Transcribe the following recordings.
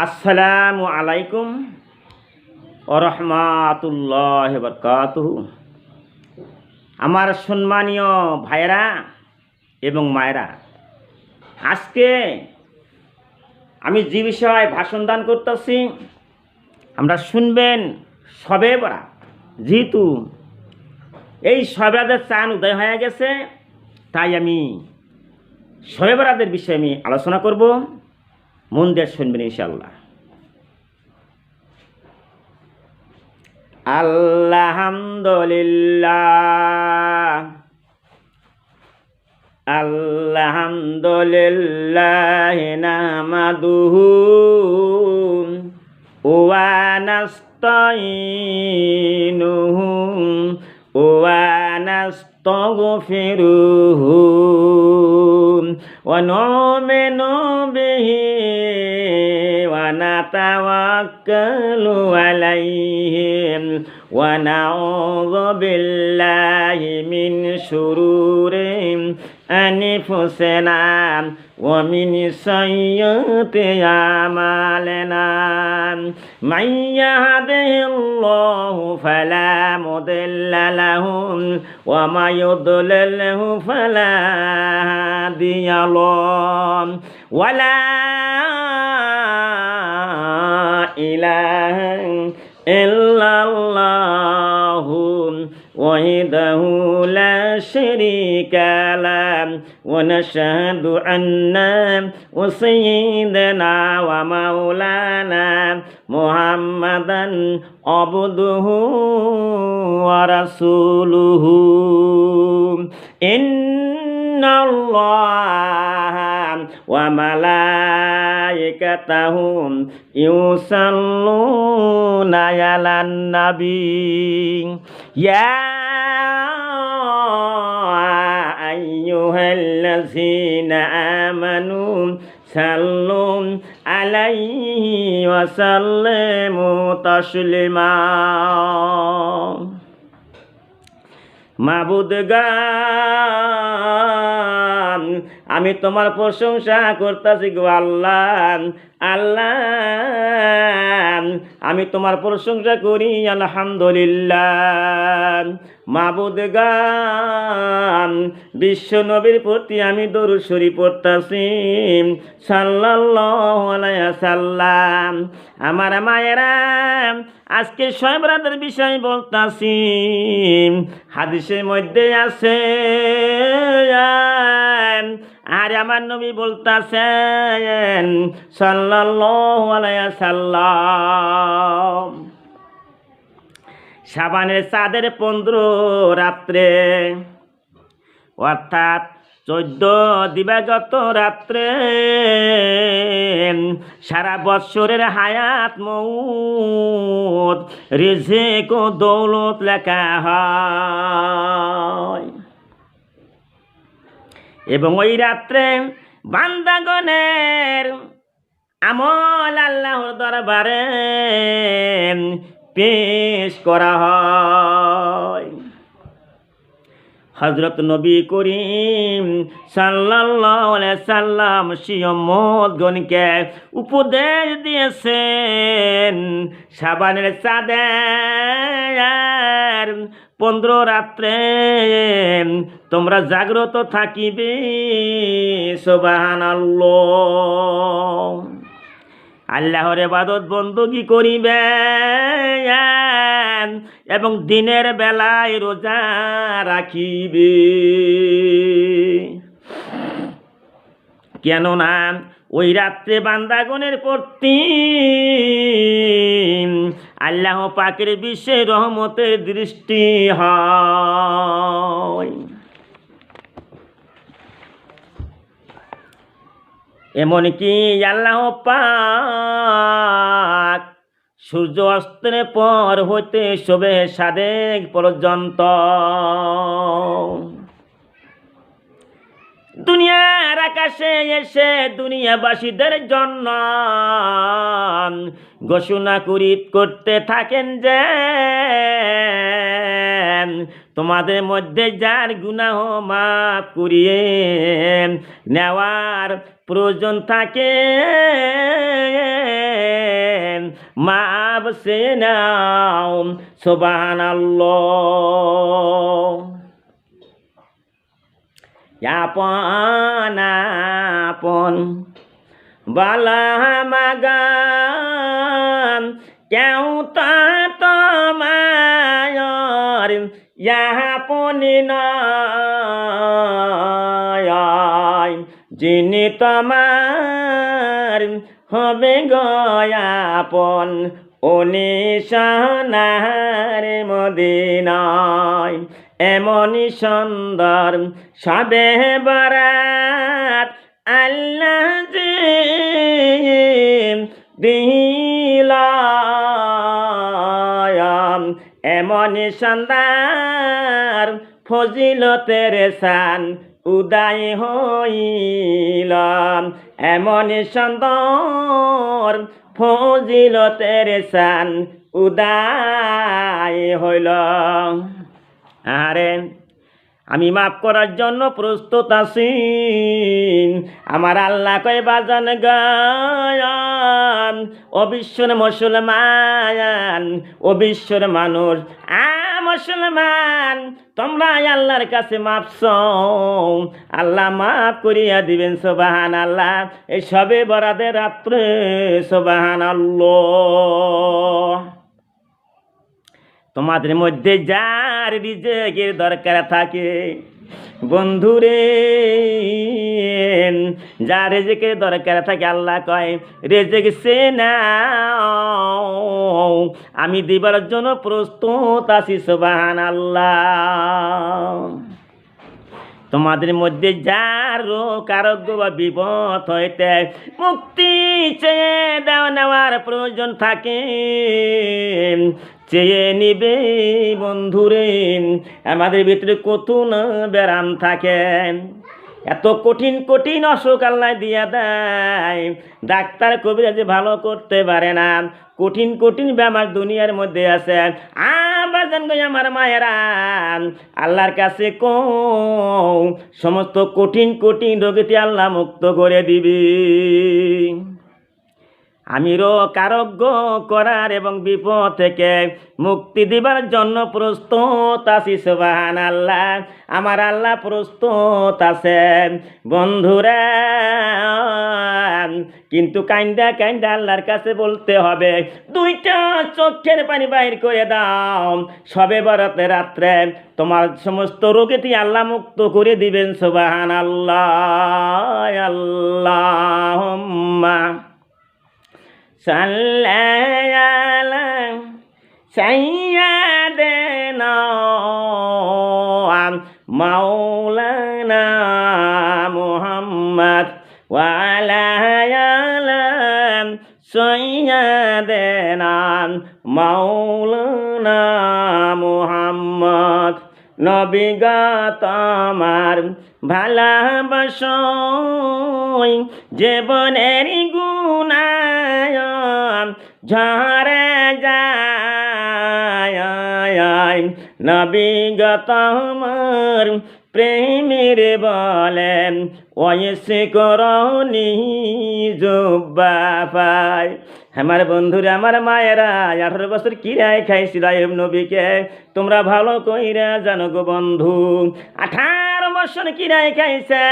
আসসালামু আলাইকুম ওরহমাতুল্লাহ বরকাতুহ। আমার সম্মানীয় ভাইরা এবং মায়েরা, আজকে আমি যে বিষয়ে ভাষণ দান করতেছি, আমরা শুনবেন সবে বরা যেহেতু এই সবেরাদের চান উদয় হয়ে গেছে, তাই আমি সবে বরাদের বিষয়ে আমি আলোচনা করব। মন দিয়ে শুনবেন ইনশাল্লাহ আল্লাহামদুলিল্লাহ আলহামদুলিল্লাহ নামাদুহু ওয়া নাস্তাইনুহু ওয়া নাস্তাগফিরুহু ওয়া নু'মিনু বিহি ونتوكل عليه ونعوذ بالله من شرور أنفسنا ومن سيئات أعمالنا من يهده الله فلا مضل له وما يضلله فلا هادي له ولا إله إلا الله وحده لا شريك له ونشهد أن سيدنا ومولانا محمدا عبده ورسوله إن الله وملائكته يصلون على النبي يا أيها الذين آمنوا صلوا عليه وسلموا تسليما মাবুদ গান আমি তোমার প্রশংসা করতেছি গো আল্লাহ আল্লাহ। আমি তোমার প্রশংসা করি, আলহামদুলিল্লাহ। মাবুদ গান, বিশ্ব নবীর প্রতি আমি দরুসরি পড়তাছি সাল্লাম আমার মায়েরা, আজকে সয়বরাদের বিষয় বলতাছি, হাদিসের মধ্যে আছে আর আমার নবী বলতাছেন সাল্লাম সাবানের চাঁদের পনেরো রাত্রে, অর্থাৎ চোদ্দ দিবাগত রাত্রে, সারা বৎসরের হায়াত মৌত রিজিক দৌলত লেখা হয়। এবং ওই রাত্রে বান্দাগণের আমল আল্লাহর দরবারে পেশ করা হয়। হজরত নবী করিম আলাইহি সাল্লাম শিয়মতগণকে উপদেশ দিয়েছেন, সাবানের চাঁদের পনেরো রাত্রে। তোমরা জাগ্রত থাকিবে সোবাহান আল্লাহর এবাদত বন্দী করিবে এবং দিনের বেলায় রোজা রাখিবে। কেননা, ওই রাত্রে বান্দাগণের প্রতি আল্লাহ পাকের বিশ্বে রহমতের দৃষ্টি হয়। এমনকি আল্লাহ পাক সূর্য অস্তের পর হইতে শোবে সাদেক পর্যন্ত। দুনিয়ার আকাশে এসে দুনিয়াবাসীদের জন্য ঘোষণা করি, করতে থাকেন যে তোমাদের মধ্যে যার গুনাহ মাফ করিয়ে নেওয়ার প্রয়োজন থাকে মাপ সে নাও সোবাহান আপন আপন। বালা মাগান, কেউ তোমার ইয়াপনি নয়। যিনি তোমার হবে গয়াপন উনি সোনার মদিনায়। এমনই সুন্দর। সবে বরাত আল্লাহ যে দিলাম এমনই সুন্দর ফজিলতের সান উদয় হইলাম এমনই সুন্দর ফজিলতের সান উদয় হইল। আরে আমি মাফ করার জন্য প্রস্তুত আছি। আমার আল্লাহ কয়, বাজান গায়ান, ও বিশ্বর মুসলমান, ও বিশ্বর মানুষ, আ মুসলমান তোমরা আল্লাহর কাছে মাপ চাও। আল্লাহ মাফ করিয়া দিবেন সোবাহান আল্লাহ এই সবে বরাদের রাত্রে সোবাহান আল্লাহ তোমাদের মধ্যে যার রিজেকের দরকার থাকে, বন্ধুরে যা রেজেকের দরকার থাকে, আল্লাহ কয়, রেজেক সে আমি দিবার জন্য প্রস্তুত আছি সোবাহান আল্লাহ তোমাদের মধ্যে যার রোগ, আরোগ্য বা বিপদ হইতে মুক্তি চেয়ে দেওয়া নেওয়ার প্রয়োজন থাকে চেয়ে নিবে বন্ধুরে। আমাদের ভিতরে কত না ব্যারাম থাকে। এত কঠিন কঠিন অসুখ আল্লাহ দিয়া দেয়। ডাক্তার কবিরাজ ভালো করতে পারে না। কঠিন কঠিন বেমার দুনিয়ার মধ্যে আছে। আবাজান গই আমার মায়েরা, আল্লাহর কাছে কো সমস্ত কঠিন কঠিন রোগীতে আল্লাহ মুক্ত করে দিবি। আমি রোগ আরোগ্য করার এবং বিপদ থেকে মুক্তি দিবার জন্য প্রস্তুত আছি সুবাহান আল্লাহ আমার আল্লাহ প্রস্তুত আছে, বন্ধুরা। কিন্তু কাইন্দা কাইন্দা আল্লাহর কাছে বলতে হবে, দুইটা চোখের পানি বাহির করে দাও। সবে বরাতে রাত্রে তোমার সমস্ত রোগেটি আল্লাহ মুক্ত করে দিবেন সুবাহান আল্লাহ আল্লাহ সাল্লাম সাইয়াদেন মাওলানা মোহাম্মদ ওয়ালায়ালাম সৈয়াদেনা মাওলানা মোহাম্মদ নবীগত আমার ভালোবাসই জীবনের গুণায় ঝরে যায়। নবিগত আমার প্রেমের বলেন ওয়েসে জুব্বা পায় আমার বন্ধুরা, আমার মায়েরা, আঠারো বছর কিরায় খাইছিল নবীকে? তোমরা ভালো কইরা জানো গো বন্ধু, আঠারো বছর কিরায় খাইছে?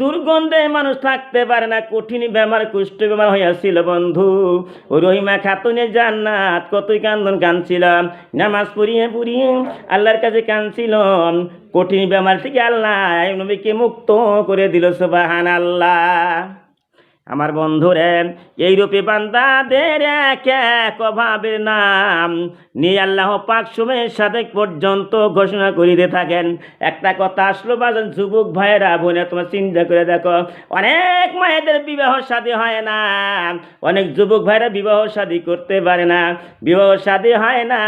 দুর্গন্ধে মানুষ থাকতে পারে না, কঠিন বেমার, কুষ্ঠ বেমার হইয়াছিল বন্ধু। রহিমা খাতুনে জান্নাত, কতই কান্দন কাঁদছিল। নামাজ পড়িয়ে পড়িয়ে আল্লাহর কাছে কাঁদছিল। কঠিন বেমার থেকে আল্লাহ নবীকে মুক্ত করে দিল সুবাহান আল্লাহ আমার বন্ধুরে এই রূপে বান্দাদের এক এক অভাবের নাম নিয়ে আল্লাহ পাক সময়ের সাথে পর্যন্ত ঘোষণা করিতে থাকেন। একটা কথা আসলো, বাজান, যুবক ভাইয়েরা বোনে তোমার চিন্তা করে দেখো, অনেক মায়েদের বিবাহ শাদী হয় না, অনেক যুবক ভাইরা বিবাহ শাদী করতে পারে না, বিবাহ শাদী হয় না।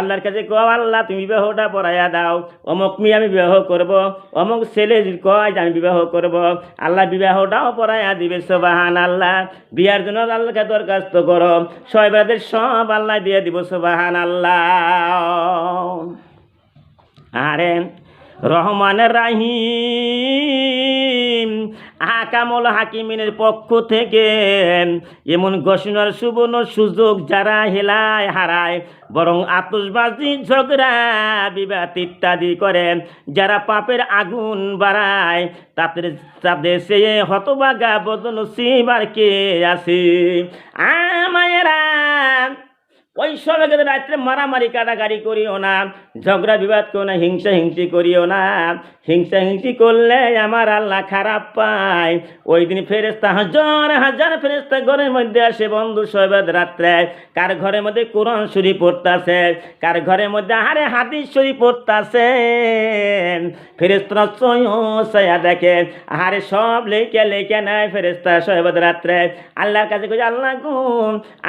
আল্লাহর কাছে কো আল্লাহ, তুমি বিবাহটা পড়াইয়া দাও, অমুক মেয়ে আমি বিবাহ করব, অমুক ছেলে কয় যে আমি বিবাহ করব, আল্লাহ বিবাহটাও পড়াইয়া দিবে। সোবাহান আল্লাহ বিয়ার জন্য আল্লাহকে দরখাস্ত করো। সবাইদের সব আল্লাহ দিয়ে দিব সোবাহান আল্লাহ আরে রহমান রাহিম। হাকামল হাকিমিনের পক্ষ থেকে এমন ঘোষণার সুবর্ণ সুযোগ যারা হেলায় হারায়, বরং আতসবাজি ঝগড়া, বিবাদ ইত্যাদি করে যারা পাপের আগুন বাড়ায়, তাদের তাদের সে হতবাগা বদন সিবার কে আছে? আমায়েরা ওই সময় রাত্রে মারামারি কাটাকাটি করিও না, ঝগড়া বিবাদ করিও না, হিংসা হিংসি করিও না, হিংসা হিংসি করলে আমার আল্লাহ খারাপ পায়। ওই দিন ফেরেস্তা হাজার হাজার ফেরেস্তা ঘরের মধ্যে আসে বন্ধু সৈবাদ রাত্রে। কার ঘরের মধ্যে কোরআন শরীফ পড়তাছে? কার ঘরের মধ্যে আরে হাদিস শরীফ পড়তাছে? ফেরেস্তা সয়া দেখে আরে সব লেখে লেখে নেয় ফেরেস্তা সৈবাদ রাত্রে। আল্লাহর কাছে কই আল্লাহ গো,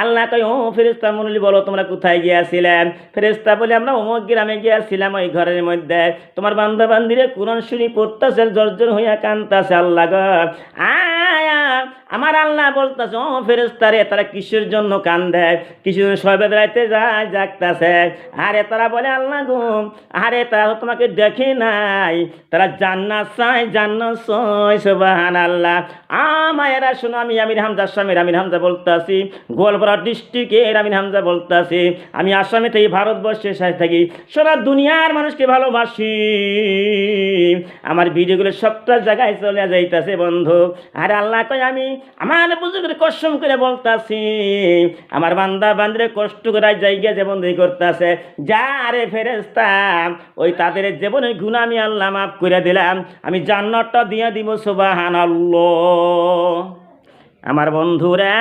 আল্লাহ কই ও ফেরেস্তা মন্ডলী বলো তোমরা কোথায় গিয়েছিলেন ফেরেস্তা বলে, আমরা অমুক গ্রামে গিয়েছিলাম ওই ঘরের মধ্যে। তোমার বান্ধব বান্ধীরা কোরআন শুনি পড়তেছে, জর্জর হইয়া কান্তাছে আল্লাহ আয়া আমার আল্লাহ বলতেছে, ও ফেরেস্তারে তারা কিসের জন্য কান্দে? কিসের সবেদ রাইতে যায়, জাগতাছে? আরে তারা বলে, আল্লাহ গো, আরে তারা তো তোমাকে দেখে নাই। তারা জান্নাত চায় জান্নাত চায় সুবহান আল্লাহ আমায়েরা শোনো, আমি আমির হামজা স্বামীর আমির হামজা বলতেছি, গোয়ালপাড়া ডিস্ট্রিক্টের আমির হামজা বলতেছি, আমি আসামে থেকে, ভারতবর্ষের সাথে থাকি। সারা দুনিয়ার মানুষকে ভালোবাসি। আমার ভিডিওগুলো সবটা জায়গায় চলে যাইতাছে, বন্ধু। আর আল্লাহ কয়, আমি আমার বুঝুকে কসম করে বলতাছি, আমার বান্দা বান্দিরে কষ্ট করে জায়গা যেমন করতেছে। যা রে ফেরেস্তাম ওই তাদের জীবনের গুণ আমি আল্লাহ মাফ করে দিলাম। আমি জান্নাতটা দিয়ে দিব সুবাহান আমার বন্ধুরা,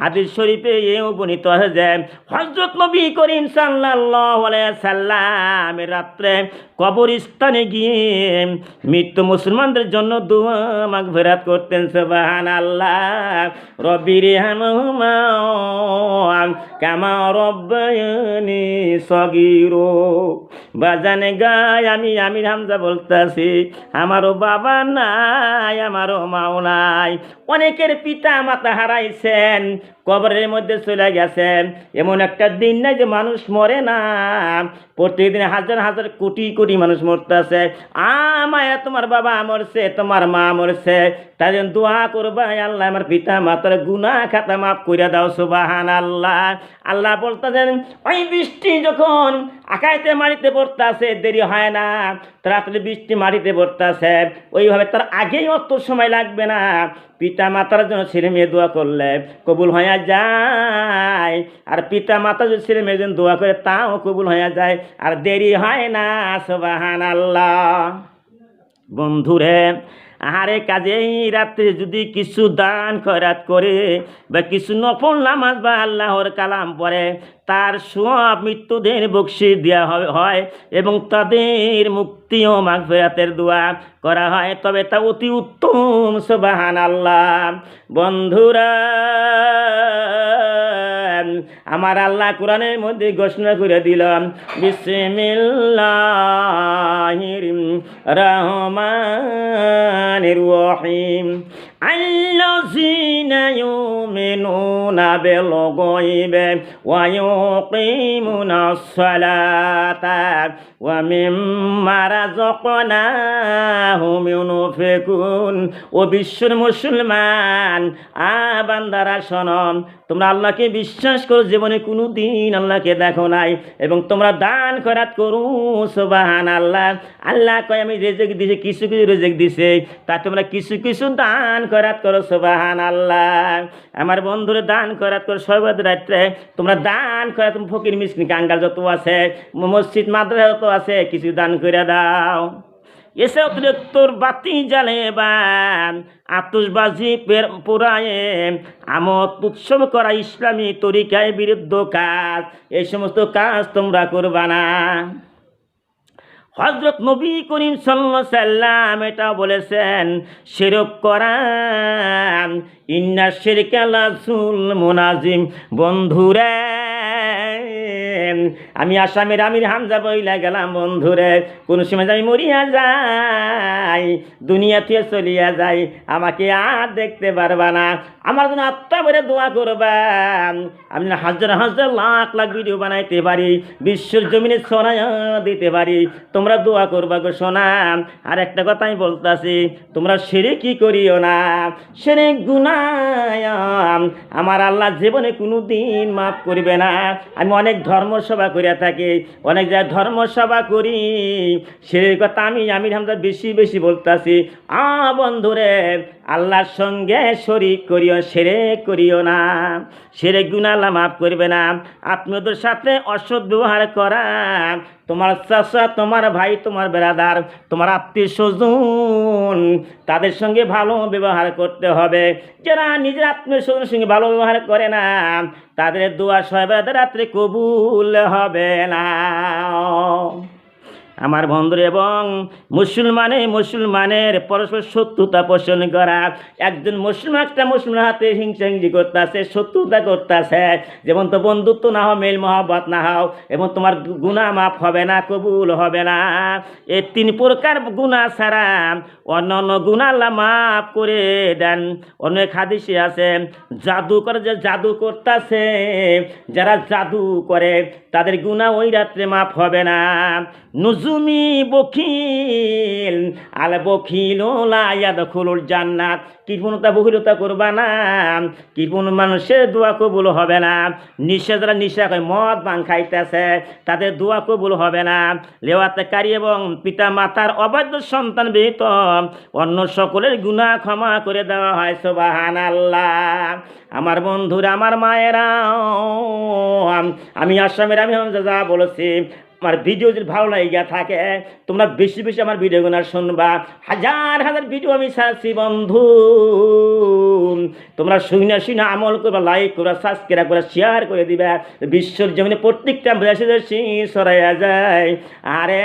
হাদিস শরীফে উপনীত হয়েছে হজরত নবী করিম সাল্লাল্লাহু আলাইহি সাল্লাম রাত্রে কবরস্থানে গিয়ে মৃত্যু মুসলমানদের জন্য দোয়া মাগফিরাত করতেন, সুবহানাল্লাহ। রব্বির হামহুমা কামা রব্বায়ানি সগীরো। বাজানে গায় আমি আমির হামজা বলতাছি, আমারও বাবা নাই, আমারও মাও নাই অনেকের পিতা মাতা হারাইছেন। কবরের মধ্যে চলে গেছে। এমন একটা দিন নাই যে মানুষ মরে না। প্রত্যেকদিন হাজার হাজার কোটি কোটি মানুষ মরতেছে। আমায় তোমার বাবা মরছে, তোমার মা মরছে। তাই জন্য দোয়া করবা আল্লাহ, আমার পিতা মাতার গুনা খাতা মাফ করে দাও সুবাহান আল্লাহ আল্লাহ বলতেছেন, ওই বৃষ্টি যখন আকাইতে মারিতে পড়তেছে, দেরি হয় না। তাড়াতাড়ি বৃষ্টি মারিতে পড়তেছে। ওইভাবে তার আগেই অত সময় লাগবে না। পিতা মাতার জন্য ছেলে মেয়ে দোয়া করলে কবুল হয়ে যায়। আর পিতা মাতা যদি ছেলে মেয়ের জন্য দোয়া করে, তাও কবুল হয়ে যায়। আর দেরি হয় না সবাহান আল্লাহ বন্ধুরে আহারে কাজে রাত্রে যদি কিছু দান খয়রাত করে বা কিছু নফল নামাজ বা আল্লাহর কালাম পড়ে, তার সব মৃত্যুদের বকশি দেওয়া হয় এবং তাদের মুক্তিও মাগফেরাতের দোয়া করা হয়। তবে তা অতি উত্তম সুবাহান আল্লাহ বন্ধুরা, আমার আল্লাহ কোরআনের মধ্যে ঘোষণা করে দিলাম বিসমিল্লাহির রহমান রহিম الذين يؤمنون بالغيب ويقيمون الصلاة ومما رزقناهم ينفقون ও বিশ্বের মুসলমান আ বান্দারা শোনম তোমরা আল্লাহকে বিশ্বাস করো, জীবনে কোনো দিন আল্লাহকে দেখো নাই। এবং তোমরা দান খরাত করো সোবাহান আল্লাহ আল্লাহ কয়, আমি রেজেক দিছে, কিছু কিছু রেজেক দিছে। তা তোমরা কিছু কিছু দান খরাত করো সোবাহান আল্লাহ আমার বন্ধুরে, দান খরাত করো সর্বদ রাত্রে তোমরা দান খরাত ফকির মিসকিন কাঙ্গাল যত আছে, মসজিদ মাদ্রাসা যত আছে, কিছু দান করে দাও। এসে অতিরিক্ত বাতি জ্বালে বা আতসবাজি পোড়ায়ে আমত উৎসব করা ইসলামী তরিকায় বিরুদ্ধ কাজ, এই সমস্ত কাজ তোমরা করবা না। হজরত নবী করিম সাল্লা সাল্লাম এটা বলেছেন শিরক করা, ইন্না শিরকালাসুল মুনাজিম বন্ধুরে আমি আসামের আমির হামজা বইলা গেলাম, বন্ধুরে, কোন সময় আমি মরিয়া যাই, দুনিয়া থেকে চলিয়া যাই, আমাকে আর দেখতে পারবা না। আমার জন্য আত্মা বলে দোয়া করবা আমি হাজার হাজার লাখ লাখ ভিডিও বানাইতে পারি, বিশ্বের জমিনে সোনা দিতে পারি। তোমরা দোয়া করবা গো সোনা। আর একটা কথা আমি বলতাছি, তোমরা সেরে কি করিও না? সেরে গুনায়াম আমার আল্লাহ জীবনে কোনো দিন মাফ করবে না। আমি অনেক ধর্মসভা করিয়া থাকি, অনেক জায়গায় ধর্মসভা করি। সেই কথা আমি আমির হামদা বেশি বেশি বলতাছি। আ বন্ধুরে, আল্লাহর সঙ্গে শরিক করিও সেরে করিও না। সেরে গুনাল্লা মাফ করবে না। আত্মীয়দের সাথে অসৎ ব্যবহার করা তোমার চাষা তোমার ভাই, তোমার বেড়াদার, তোমার আত্মীয় স্বজন, তাদের সঙ্গে ভালো ব্যবহার করতে হবে। যারা নিজের আত্মীয় স্বজনের সঙ্গে ভালো ব্যবহার করে না, তাদের দোয়া সবাই রাত্রে কবুল হবে না। আমার বন্ধুর এবং মুসলমানে মুসলমানের পরস্পর শত্রুতা পোষণ করা। একজন মুসলমান একটা মুসলমান হাতে হিংসা হিংসি করতেছে, শত্রুতা করতেছে। যেমন তো বন্ধুত্ব না হও, মেল মহব্বত না হও, এবং তোমার গুণা মাফ হবে না, কবুল হবে না। এই তিন প্রকার গুণা ছাড়া অন্য অন্য গুণা আল্লাহ মাফ করে দেন। অনেক হাদিসে আছে জাদু করে যে জাদু করতেছে, যারা জাদু করে, তাদের গুণা ওই রাত্রে মাফ হবে না। নুজুমি বখিল, আল বখিল লায়াদ খুলুল জান্নাত। কৃপণতা বহিলতা করবা না, কৃপণ মানুষের দোয়া কবুল হবে না। নিশা যারা নিশা করে মদ বাং খাইতেছে, তাদের দোয়া কবুল হবে না। লেওয়াতেকারী এবং পিতা মাতার অবাধ্য সন্তান বিহিত অন্য সকলের গুণা ক্ষমা করে দেওয়া হয় সোবাহান আল্লাহ আমার বন্ধুরা, আমার মায়েরা আমি আসামের, আমি যা বলেছি। আমার ভিডিও যদি ভালো লাগিয়া থাকে, তোমরা বেশি বেশি আমার ভিডিওগুলো শুনবা। হাজার হাজার ভিডিও আমি ছাড়ছি, বন্ধু। তোমরা শুনে শুনে আমল করবা লাইক করবা সাবস্ক্রাইব করে শেয়ার করে দিবা। বিশ্বর জমিনে প্রত্যেকটা দেশে সরাইয়া যায়। আরে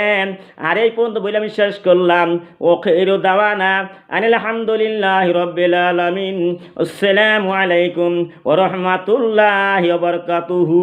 আরে, এই পর্যন্ত বলে আমি শেষ করলাম। ও খেরো দাওয়ানা আনিল আলহামদুলিল্লাহ রব্বিল আলামিন। আসসালামু আলাইকুম ওয়া রাহমাতুল্লাহি ওয়া বারাকাতুহু।